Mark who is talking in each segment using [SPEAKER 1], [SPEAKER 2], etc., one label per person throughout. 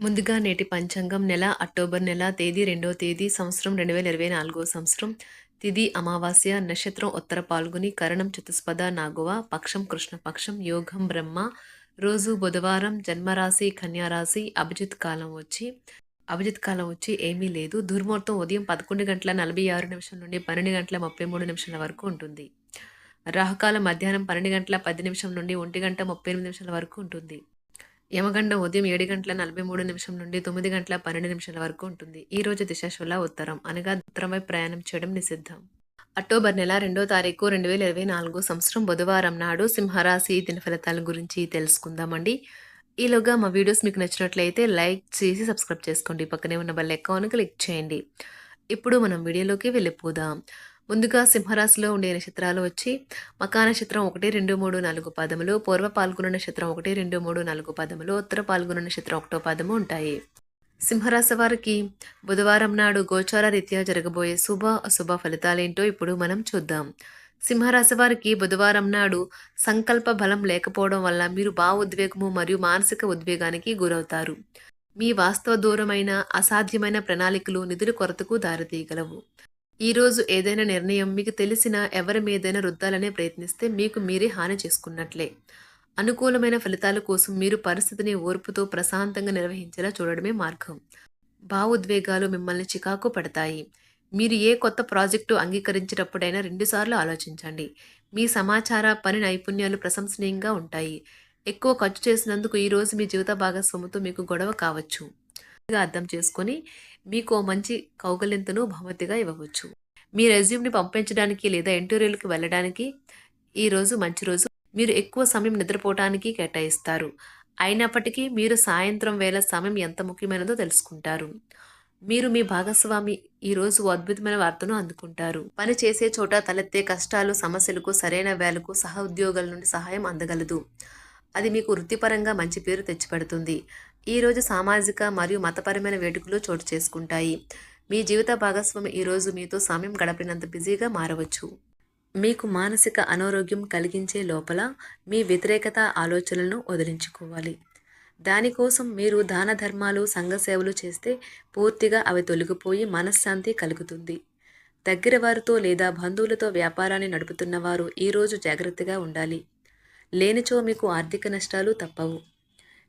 [SPEAKER 1] ముందుగా నేటి పంచాంగం నెల అక్టోబర్ నెల తేదీ రెండో తేదీ సంవత్సరం రెండు వేల ఇరవై నాలుగో సంవత్సరం. తిది అమావాస్య నక్షత్రం ఉత్తర పాల్గొని కరణం చతుస్పద నాగువ పక్షం కృష్ణపక్షం యోగం బ్రహ్మ. రోజు బుధవారం జన్మరాశి కన్యారాశి అభిజిత్ కాలం వచ్చి అభిజిత్ కాలం వచ్చి ఏమీ లేదు. దుర్ముహూర్తం ఉదయం పదకొండు గంటల నలభై ఆరు నిమిషం నుండి పన్నెండు గంటల ముప్పై మూడు నిమిషాల వరకు ఉంటుంది. రాహుకాలం మధ్యాహ్నం పన్నెండు గంటల పది నిమిషం నుండి ఒంటి గంట ముప్పై ఎనిమిది నిమిషాల వరకు ఉంటుంది. యమగండం ఉదయం ఏడు గంటల నలభై మూడు నిమిషం నుండి తొమ్మిది గంటల పన్నెండు నిమిషాల వరకు ఉంటుంది. ఈ రోజు దిశాశుల ఉత్తరం. అనగా ఉత్తరమై ప్రయాణం చేయడం నిషిద్ధం. అక్టోబర్ నెల రెండో తారీఖు రెండు వేల ఇరవై నాలుగు సంవత్సరం బుధవారం నాడు సింహరాశి దిన ఫలితాల గురించి తెలుసుకుందామండి. ఈలోగా మా వీడియోస్ మీకు నచ్చినట్లయితే లైక్ చేసి సబ్స్క్రైబ్ చేసుకోండి. పక్కనే ఉన్న బెల్ అకౌంట్ క్లిక్ చేయండి. ఇప్పుడు మనం వీడియోలోకి వెళ్ళిపోదాం. ముందుగా సింహరాశిలో ఉండే నక్షత్రాలు వచ్చి మకా నక్షత్రం ఒకటి రెండు మూడు నాలుగు పదములు పూర్వ పాల్గొన నక్షత్రం ఒకటి రెండు మూడు నాలుగు పదములు ఉత్తర పాల్గొన నక్షత్రం ఒకటో పదము ఉంటాయి. సింహరాశి వారికి బుధవారం నాడు గోచార రీత్యా జరగబోయే శుభ అశుభ ఫలితాలేంటో ఇప్పుడు మనం చూద్దాం. సింహరాశి వారికి బుధవారం నాడు సంకల్ప బలం లేకపోవడం వల్ల మీరు భావోద్వేగము మరియు మానసిక ఉద్వేగానికి గురవుతారు. మీ వాస్తవ దూరమైన అసాధ్యమైన ప్రణాళికలు నిధుల కొరతకు దారితీయగలవు. ఈరోజు ఏదైనా నిర్ణయం మీకు తెలిసిన ఎవరి మీదైనా రుద్దాలనే ప్రయత్నిస్తే మీకు మీరే హాని చేసుకున్నట్లే. అనుకూలమైన ఫలితాల కోసం మీరు పరిస్థితిని ఓర్పుతో ప్రశాంతంగా నిర్వహించేలా చూడడమే మార్గం. భావోద్వేగాలు మిమ్మల్ని చికాకు పడతాయి. మీరు ఏ కొత్త ప్రాజెక్టు అంగీకరించేటప్పుడైనా రెండుసార్లు ఆలోచించండి. మీ సమాచార పని నైపుణ్యాలు ప్రశంసనీయంగా ఉంటాయి. ఎక్కువ ఖర్చు చేసినందుకు ఈరోజు మీ జీవిత భాగస్వామితో మీకు గొడవ కావచ్చు. అర్థం చేసుకొని మీకు మంచి కౌగలింతను బహుమతిగా ఇవ్వవచ్చు. మీ రెజ్యూమ్ని పంపించడానికి లేదా ఇంటర్వ్యూలకు వెళ్ళడానికి ఈరోజు మంచి రోజు. మీరు ఎక్కువ సమయం నిద్రపోవటానికి కేటాయిస్తారు. అయినప్పటికీ మీరు సాయంత్రం వేళ సమయం ఎంత ముఖ్యమైనదో తెలుసుకుంటారు. మీరు మీ భాగస్వామి ఈరోజు అద్భుతమైన వార్తను అందుకుంటారు. పని చేసే చోట తలెత్తే కష్టాలు సమస్యలకు సరైన వేలకు సహ ఉద్యోగుల నుండి సహాయం అందగలదు. అది మీకు వృత్తిపరంగా మంచి పేరు తెచ్చిపెడుతుంది. ఈరోజు సామాజిక మరియు మతపరమైన వేడుకలు చోటు చేసుకుంటాయి. మీ జీవిత భాగస్వామి ఈరోజు మీతో సమయం గడపినంత బిజీగా మారవచ్చు. మీకు మానసిక అనారోగ్యం కలిగించే లోపల మీ వ్యతిరేకత ఆలోచనలను వదిలించుకోవాలి. దానికోసం మీరు దాన ధర్మాలు సంఘ సేవలు చేస్తే పూర్తిగా అవి తొలగిపోయి మనశ్శాంతి కలుగుతుంది. దగ్గర వారితో లేదా బంధువులతో వ్యాపారాన్ని నడుపుతున్న వారు ఈరోజు జాగ్రత్తగా ఉండాలి. లేనిచో మీకు ఆర్థిక నష్టాలు తప్పవు.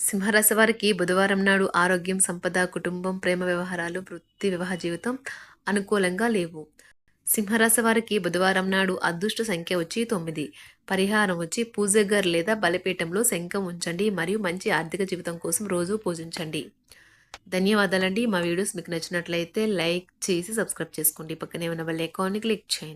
[SPEAKER 1] సింహరాశి వారికి బుధవారం నాడు ఆరోగ్యం సంపద కుటుంబం ప్రేమ వ్యవహారాలు వృత్తి వివాహ జీవితం అనుకూలంగా లేవు. సింహరాశి వారికి బుధవారం నాడు అదృష్ట సంఖ్య వచ్చి తొమ్మిది. పరిహారం వచ్చి పూజగర్ లేదా బలిపీఠంలో శంఖం ఉంచండి మరియు మంచి ఆర్థిక జీవితం కోసం రోజు పూజించండి. ధన్యవాదాలండి. మా వీడియోస్ మీకు నచ్చినట్లయితే లైక్ చేసి సబ్స్క్రైబ్ చేసుకోండి. పక్కనే ఉన్న బెల్ ఐకాన్ని క్లిక్ చేయండి.